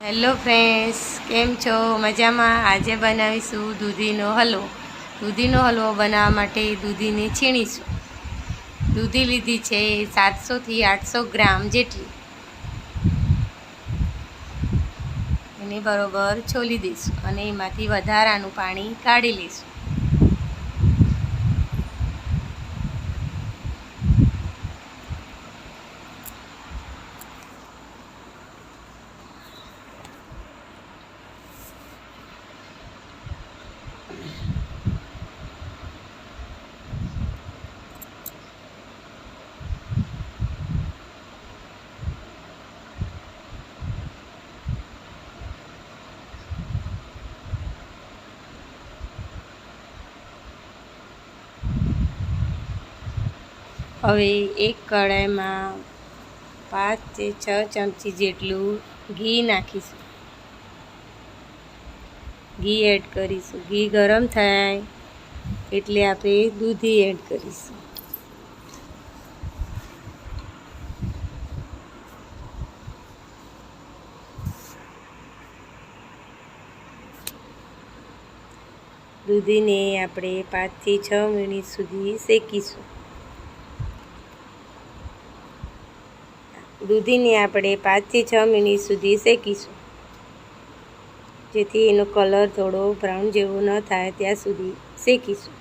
Hello friends, કેમ છો? મજામાં? આજે બનાવીશું દૂધીનો હલવો. દૂધીનો હલવો બનાવવા માટે દૂધીને છીણીશું. દૂધી લીધી છે સાતસોથી આઠસો ગ્રામ જેટલી. એને બરોબર છોલી દઈશું અને એમાંથી વધારાનું પાણી કાઢી લઈશું. હવે એક કઢાઈમાં પાંચથી છ ચમચી જેટલું ઘી નાખીશું. ઘી એડ કરીશું. ઘી ગરમ થાય એટલે આપણે દૂધી એડ કરીશું. દૂધીને આપણે પાંચથી છ મિનિટ સુધી શેકીશું. દૂધીને આપણે પાંચથી છ મિનિટ સુધી શેકીશું. જેથી એનો કલર થોડો બ્રાઉન જેવો ન થાય ત્યાં સુધી શેકીશું.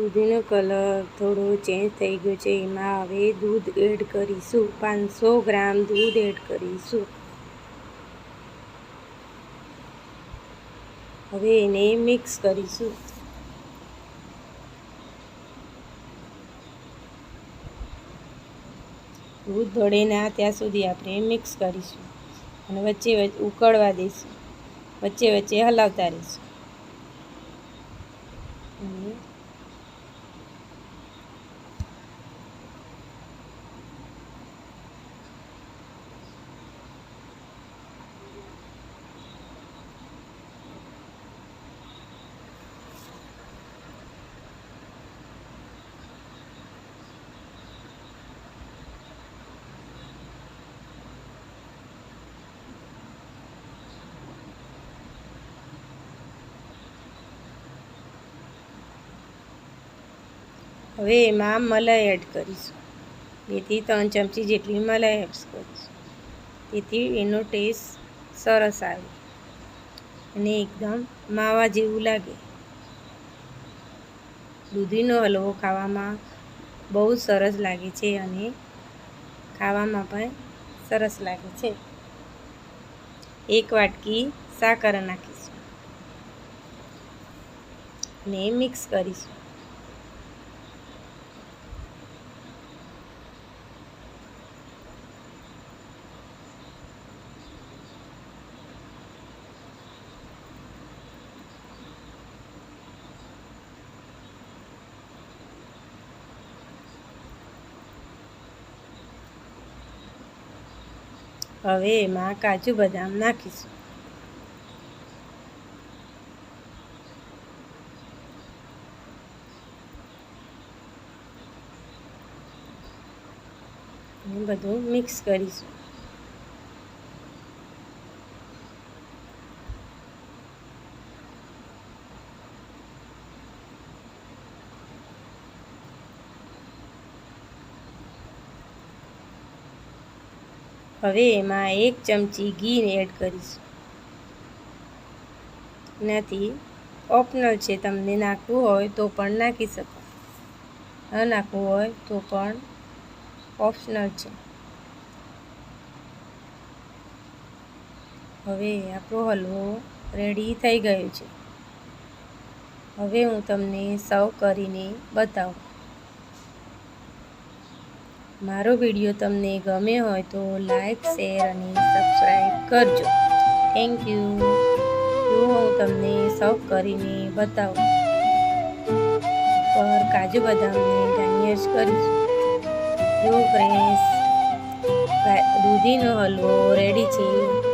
દૂધીનો કલર થોડો ચેન્જ થઈ ગયો છે. એમાં હવે દૂધ એડ કરીશું. પાંચસો ગ્રામ દૂધ એડ કરીશું. હવે એને મિક્સ કરીશું. દૂધ ધોળે ના ત્યાં સુધી આપણે મિક્સ કરીશું. અને વચ્ચે ઉકળવા દઈશું. વચ્ચે વચ્ચે હલાવતા રહીશું. હવે એમાં મલાઈ એડ કરીશું. બેથી ત્રણ ચમચી જેટલી મલાઈ એડ કરીશું. તેથી એનો ટેસ્ટ સરસ આવે. અને એકદમ માવા જેવું લાગે. દૂધીનો હલવો ખાવામાં બહુ સરસ લાગે છે અને ખાવામાં પણ સરસ લાગે છે. એક વાટકી સાકર નાખીશું. ને મિક્સ કરીશું. હવે એમાં કાજુ બદામ નાખીશું. બધું મિક્સ કરીશું. હવે એમાં એક ચમચી ઘી એડ કરીશું. નથી ઓપ્શનલ છે તમને નાખવું હોય તો પણ નાખી શકો. ન નાખવું હોય તો પણ ઓપ્શનલ છે. હવે આપણો હલવો રેડી થઈ ગયો છે. હવે હું તમને સર્વ કરીને બતાવું. મારો વીડિયો તમને ગમે હોય તો લાઈક, શેર અને સબસ્ક્રાઈબ કરજો. થેન્ક યુ યુ હું તમને સર્વ કરીને બતાવું. પર કાજુ બદામને ગાર્નિયર કરીશું. જો ફ્રેન્ડ્સ દૂધીનો હલવો રેડી છે.